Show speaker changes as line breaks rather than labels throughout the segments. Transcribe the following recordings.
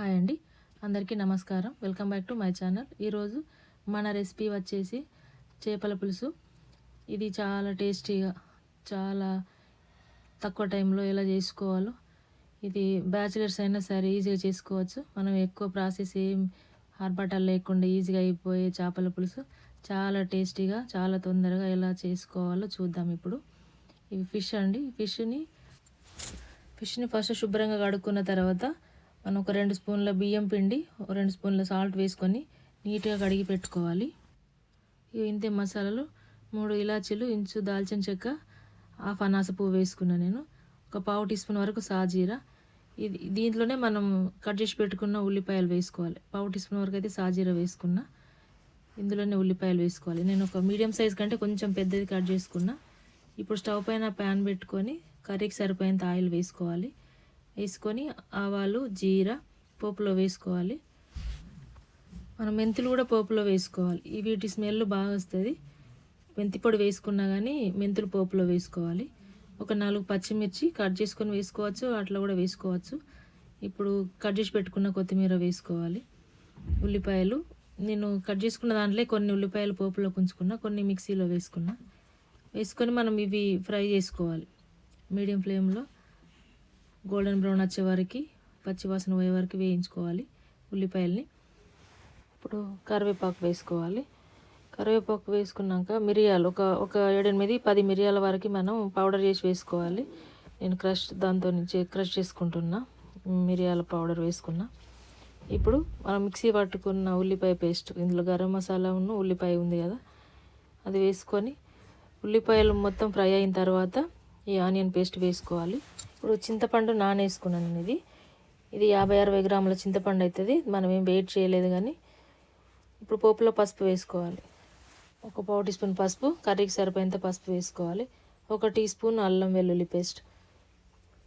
Hi అండి. అందరికీ నమస్కారం. Welcome back to my channel. ఈరోజు మన రెసిపీ వచ్చేసి చేపల పులుసు. ఇది చాలా టేస్టీగా చాలా తక్కువ టైంలో ఎలా చేసుకోవాలో. ఇది బ్యాచిలర్స్ అయినా సరే ఈజీగా చేసుకోవచ్చు. మనం ఎక్కువ ప్రాసెస్ ఏం ఆర్భాటాలు లేకుండా ఈజీగా అయిపోయే చేపల పులుసు చాలా టేస్టీగా చాలా తొందరగా ఎలా చేసుకోవాలో చూద్దాం ఇప్పుడు. ఇవి ఫిష్ అండి. ఫిష్ని ఫిష్ని ఫస్ట్ శుభ్రంగా కడుక్కున్న తర్వాత మనం ఒక రెండు స్పూన్ల బియ్యం పిండి రెండు స్పూన్ల సాల్ట్ వేసుకొని నీట్గా కడిగి పెట్టుకోవాలి. ఇవి ఇంతే మసాలాలు. మూడు ఇలాచీలు ఇంచు దాల్చిన చెక్క హాఫ్ అనాస పువ్వు వేసుకున్నాను నేను. ఒక పావు టీ స్పూన్ వరకు సాజీరా. ఇది దీంట్లోనే మనం కట్ చేసి పెట్టుకున్న ఉల్లిపాయలు వేసుకోవాలి. పావు టీ స్పూన్ వరకు అయితే సాజీరా వేసుకున్నా. ఇందులోనే ఉల్లిపాయలు వేసుకోవాలి. నేను ఒక మీడియం సైజ్ కంటే కొంచెం పెద్దది కట్ చేసుకున్నా. ఇప్పుడు స్టవ్ పైన ప్యాన్ పెట్టుకొని కర్రీకి సరిపోయేంత ఆయిల్ వేసుకోవాలి. వేసుకొని ఆవాలు జీరా పోపులో వేసుకోవాలి. మనం మెంతులు కూడా పోపులో వేసుకోవాలి. వీటి స్మెల్ బాగా వస్తుంది. మెంతి పొడి వేసుకున్నా కానీ మెంతులు పోపులో వేసుకోవాలి. ఒక నాలుగు పచ్చిమిర్చి కట్ చేసుకొని వేసుకోవచ్చు అట్లా కూడా వేసుకోవచ్చు. ఇప్పుడు కట్ చేసి పెట్టుకున్న కొత్తిమీర వేసుకోవాలి. ఉల్లిపాయలు నేను కట్ చేసుకున్న దాంట్లో కొన్ని ఉల్లిపాయలు పోపులో ఉంచుకున్నా కొన్ని మిక్సీలో వేసుకున్నా. వేసుకొని మనం ఇవి ఫ్రై చేసుకోవాలి. మీడియం ఫ్లేమ్లో. గోల్డెన్ బ్రౌన్ వచ్చే వరకు పచ్చివాసన పోయే వరకు వేయించుకోవాలి ఉల్లిపాయల్ని. ఇప్పుడు కరివేపాకు వేసుకోవాలి. కరివేపాకు వేసుకున్నాక మిరియాలు ఒక ఒక ఏడెనిమిది పది మిరియాల వరకు మనం పౌడర్ చేసి వేసుకోవాలి. నేను క్రష్ దాంతో నుంచి క్రష్ చేసుకుంటున్నా మిరియాల పౌడర్ వేసుకున్నా. ఇప్పుడు మనం మిక్సీ పట్టుకున్న ఉల్లిపాయ పేస్ట్ ఇందులో గరం మసాలా ఉన్న ఉల్లిపాయ ఉంది కదా అది వేసుకొని ఉల్లిపాయలు మొత్తం ఫ్రై అయిన తర్వాత ఈ ఆనియన్ పేస్ట్ వేసుకోవాలి. ఇప్పుడు చింతపండు నానేసుకున్నాను నేను ఇది. ఇది యాభై అరవై గ్రాముల చింతపండు అవుతుంది మనం ఏం వెయిట్ చేయలేదు కానీ ఇప్పుడు పోపులో పసుపు వేసుకోవాలి. ఒక పావు టీ స్పూన్ పసుపు కర్రీకి సరిపోయేంత పసుపు వేసుకోవాలి. ఒక టీ స్పూన్ అల్లం వెల్లుల్లి పేస్ట్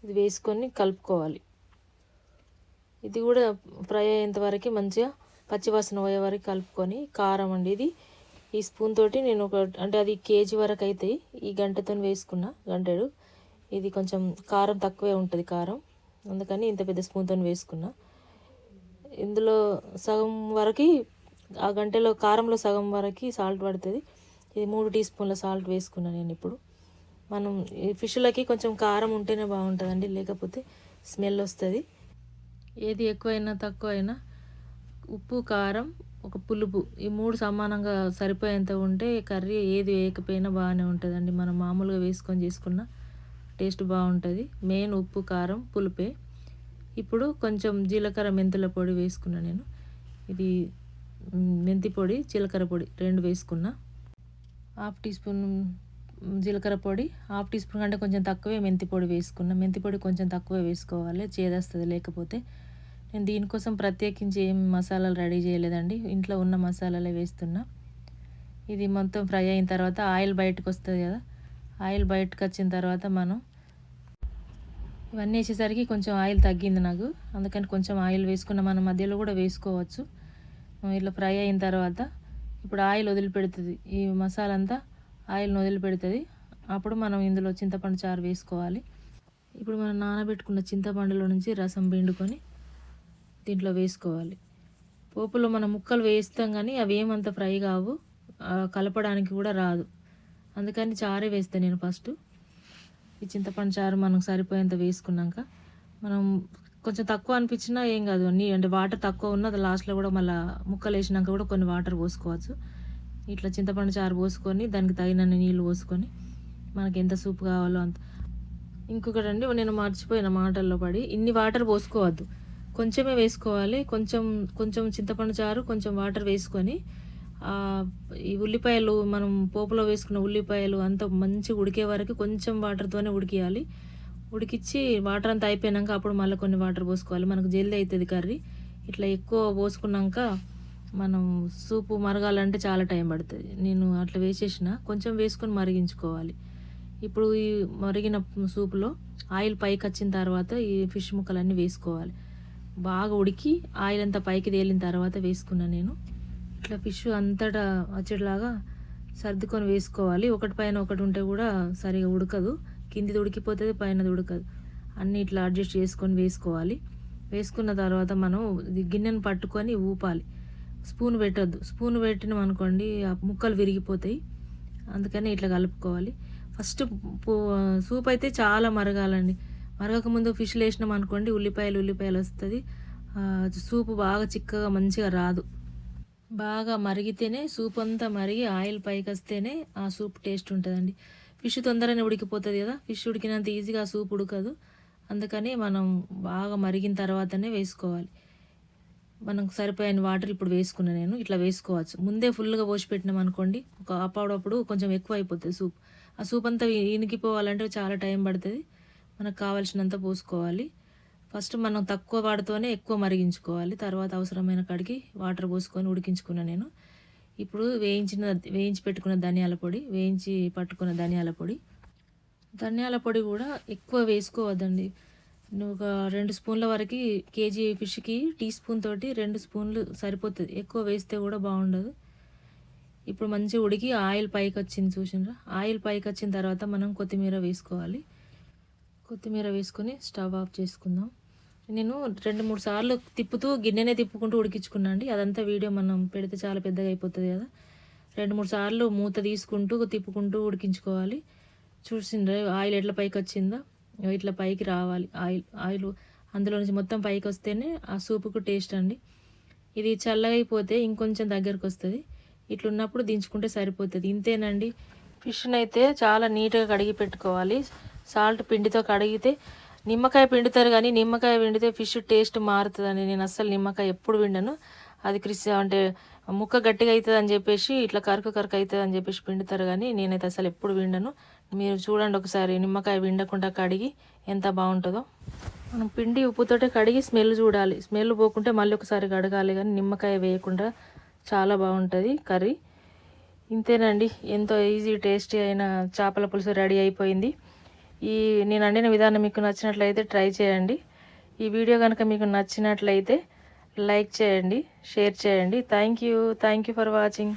ఇది వేసుకొని కలుపుకోవాలి. ఇది కూడా ఫ్రై అయ్యేంత వరకు మంచిగా పచ్చివాసన పోయే వరకు కలుపుకొని కారం అండి ఇది. ఈ స్పూన్ తోటి నేను ఒక అంటే అది కేజీ వరకు అవుతాయి ఈ గంటతో వేసుకున్నా గంటెడు. ఇది కొంచెం కారం తక్కువే ఉంటుంది కారం. అందుకని ఇంత పెద్ద స్పూన్తో వేసుకున్నా. ఇందులో సగం వరకు ఆ గంటలో కారంలో సగం వరకు సాల్ట్ పడుతుంది. ఇది మూడు టీ స్పూన్ల సాల్ట్ వేసుకున్నా నేను ఇప్పుడు. మనం ఈ ఫిష్లకి కొంచెం కారం ఉంటేనే బాగుంటుందండి లేకపోతే స్మెల్ వస్తుంది. ఏది ఎక్కువైనా తక్కువైనా ఉప్పు కారం ఒక పులుపు ఈ మూడు సమానంగా సరిపోయేంత ఉంటే కర్రీ ఏది వేయకపోయినా బాగానే ఉంటుందండి. మనం మామూలుగా వేసుకొని చేసుకున్న టేస్ట్ బాగుంటుంది. మెయిన్ ఉప్పు కారం పులుపే. ఇప్పుడు కొంచెం జీలకర్ర మెంతుల పొడి వేసుకున్నా నేను. ఇది మెంతి పొడి జీలకర్ర పొడి రెండు వేసుకున్నా. హాఫ్ టీ స్పూన్ జీలకర్ర పొడి హాఫ్ టీ స్పూన్ కంటే కొంచెం తక్కువే మెంతి పొడి వేసుకున్నా. మెంతి పొడి కొంచెం తక్కువే వేసుకోవాలి చేదస్తుంది లేకపోతే. నేను దీనికోసం ప్రత్యేకించి ఏం మసాలాలు రెడీ చేయలేదండి. ఇంట్లో ఉన్న మసాలాలే వేస్తున్నా. ఇది మొత్తం ఫ్రై అయిన తర్వాత ఆయిల్ బయటకు వస్తుంది కదా. ఆయిల్ బయటకు వచ్చిన తర్వాత మనం ఇవన్నీ వేసేసరికి కొంచెం ఆయిల్ తగ్గింది నాకు. అందుకని కొంచెం ఆయిల్ వేసుకున్న మన మధ్యలో కూడా వేసుకోవచ్చు. ఇట్లా ఫ్రై అయిన తర్వాత ఇప్పుడు ఆయిల్ వదిలిపెడుతుంది. ఈ మసాలా అంతా ఆయిల్ని వదిలిపెడుతుంది. అప్పుడు మనం ఇందులో చింతపండు చారు వేసుకోవాలి. ఇప్పుడు మనం నానబెట్టుకున్న చింతపండులో నుంచి రసం పిండుకొని దీంట్లో వేసుకోవాలి. పోపులో మనం ముక్కలు వేస్తాం కానీ అవి ఏమంత ఫ్రై కావు. కలపడానికి కూడా రాదు. అందుకని చారే వేస్తా నేను ఫస్ట్. ఈ చింతపండు చారు మనకు సరిపోయేంత వేసుకున్నాక. మనం కొంచెం తక్కువ అనిపించినా ఏం కాదు నీ అంటే వాటర్ తక్కువ ఉన్నది లాస్ట్లో కూడా మళ్ళీ ముక్కలు వేసినాక కూడా కొన్ని వాటర్ పోసుకోవచ్చు. ఇట్లా చింతపండు చారు పోసుకొని దానికి తగినన్ని నీళ్ళు పోసుకొని మనకి ఎంత సూప్ కావాలో అంత. ఇంకొకటి అండి నేను మర్చిపోయిన మాటల్లో పడి ఇన్ని వాటర్ పోసుకోవద్దు. కొంచెమే వేసుకోవాలి కొంచెం కొంచెం చింతపండు చారు కొంచెం వాటర్ వేసుకొని ఈ ఉల్లిపాయలు మనం పోపులో వేసుకున్న ఉల్లిపాయలు అంత మంచిగా ఉడికే వరకు కొంచెం వాటర్తోనే ఉడికియాలి. ఉడికిచ్చి వాటర్ అంతా అయిపోయినాక అప్పుడు మళ్ళీ కొన్ని వాటర్ పోసుకోవాలి. మనకు జల్దీ అవుతుంది కర్రీ. ఇట్లా ఎక్కువ పోసుకున్నాక మనం సూపు మరగాలంటే చాలా టైం పడుతుంది. నేను అట్లా వేసేసిన. కొంచెం వేసుకొని మరిగించుకోవాలి. ఇప్పుడు ఈ మరిగిన సూపులో ఆయిల్ పైకి వచ్చిన తర్వాత ఈ ఫిష్ ముక్కలన్నీ వేసుకోవాలి. బాగా ఉడికి ఆయిల్ అంతా పైకి తేలిన తర్వాత వేసుకున్నా నేను. ఇట్లా ఫిష్ అంతటా వచ్చేట్లాగా సర్దుకొని వేసుకోవాలి. ఒకటి పైన ఒకటి ఉంటే కూడా సరిగా ఉడకదు. కిందిది ఉడికిపోతుంది పైనది ఉడకదు. అన్నీ ఇట్లా అడ్జస్ట్ చేసుకొని వేసుకోవాలి. వేసుకున్న తర్వాత మనం గిన్నెను పట్టుకొని ఊపాలి. స్పూన్ పెట్టద్దు. స్పూన్ పెట్టినాం అనుకోండి ఆ ముక్కలు విరిగిపోతాయి. అందుకని ఇట్లా కలుపుకోవాలి. ఫస్ట్ సూప్ అయితే చాలా మరగాలండి. మరగకముందు ఫిష్లు ఫిష్ వేసినాం అనుకోండి ఉల్లిపాయలు ఉల్లిపాయలు వస్తుంది. సూప్ బాగా చిక్కగా మంచిగా రాదు. బాగా మరిగితేనే సూప్ అంతా మరిగి ఆయిల్ పైకి వస్తేనే ఆ సూప్ టేస్ట్ ఉంటుందండి. ఫిష్ తొందరనే ఉడికిపోతుంది కదా ఫిష్ ఉడికినంత ఈజీగా సూప్ ఉడకదు. అందుకని మనం బాగా మరిగిన తర్వాతనే వేసుకోవాలి. మనకు సరిపోయిన వాటర్ ఇప్పుడు వేసుకున్నా నేను ఇట్లా వేసుకోవచ్చు. ముందే ఫుల్గా పోసి పెట్టినాం అనుకోండి ఒక అప్పుడప్పుడు కొంచెం ఎక్కువ అయిపోతుంది సూప్. ఆ సూప్ అంతా ఇనికిపోవాలంటే చాలా టైం పడుతుంది. మనకు కావాల్సినంత పోసుకోవాలి. ఫస్ట్ మనం తక్కువ వాడితోనే ఎక్కువ మరిగించుకోవాలి. తర్వాత అవసరమైన కాడికి వాటర్ పోసుకొని ఉడికించుకున్నా నేను. ఇప్పుడు వేయించిన వేయించి పెట్టుకున్న ధనియాల పొడి వేయించి పట్టుకున్న ధనియాల పొడి. ధనియాల పొడి కూడా ఎక్కువ వేసుకోవద్దండి. నువ్వు ఒక రెండు స్పూన్ల వరకు కేజీ ఫిష్కి టీ స్పూన్ తోటి రెండు స్పూన్లు సరిపోతుంది. ఎక్కువ వేస్తే కూడా బాగుండదు. ఇప్పుడు మంచిగా ఉడికి ఆయిల్ పైకి వచ్చింది చూసినరా? ఆయిల్ పైకి వచ్చిన తర్వాత మనం కొత్తిమీర వేసుకోవాలి. కొత్తిమీర వేసుకొని స్టవ్ ఆఫ్ చేసుకుందాం. నేను రెండు మూడు సార్లు తిప్పుతూ గిన్నెనే తిప్పుకుంటూ ఉడికించుకున్నా అండి. అదంతా వీడియో మనం పెడితే చాలా పెద్దగా అయిపోతుంది కదా. రెండు మూడు సార్లు మూత తీసుకుంటూ తిప్పుకుంటూ ఉడికించుకోవాలి. చూసిండ్రు ఆయిల్ ఎట్లా పైకి వచ్చిందో ఇట్లా పైకి రావాలి. ఆయిల్ ఆయిల్ అందులో నుంచి మొత్తం పైకి వస్తేనే ఆ సూపుకు టేస్ట్ అండి. ఇది చల్లగైపోతే ఇంకొంచెం దగ్గరకు వస్తుంది ఇట్లున్నప్పుడు దించుకుంటే సరిపోతుంది. ఇంతేనండి. ఫిష్ని అయితే చాలా నీట్గా కడిగి పెట్టుకోవాలి. సాల్ట్ పిండితో కడిగితే నిమ్మకాయ పిండుతారు కానీ నిమ్మకాయ పిండితే ఫిష్ టేస్ట్ మారుతుందని నేను అస్సలు నిమ్మకాయ ఎప్పుడు పిండను. అది క్రిస్ అంటే ముక్క గట్టిగా అవుతుంది అని చెప్పేసి ఇట్లా కరక కరక అవుతుంది అని చెప్పేసి పిండుతారు కానీ నేనైతే అసలు ఎప్పుడు విండను మీరు చూడండి ఒకసారి నిమ్మకాయ విండకుండా కడిగి ఎంత బాగుంటుందో. మనం పిండి ఉప్పుతోటే కడిగి స్మెల్ చూడాలి. స్మెల్ పోకుంటే మళ్ళీ ఒకసారి కడగాలి కానీ నిమ్మకాయ వేయకుండా చాలా బాగుంటుంది కర్రీ. ఇంతేనండి. ఎంతో ఈజీ టేస్టీ అయిన చేపల పులుసు రెడీ అయిపోయింది. ఈ నేను వండిన విధానం మీకు నచ్చినట్లయితే ట్రై చేయండి. ఈ వీడియో కనుక మీకు నచ్చినట్లయితే లైక్ చేయండి షేర్ చేయండి. Thank you thank you for watching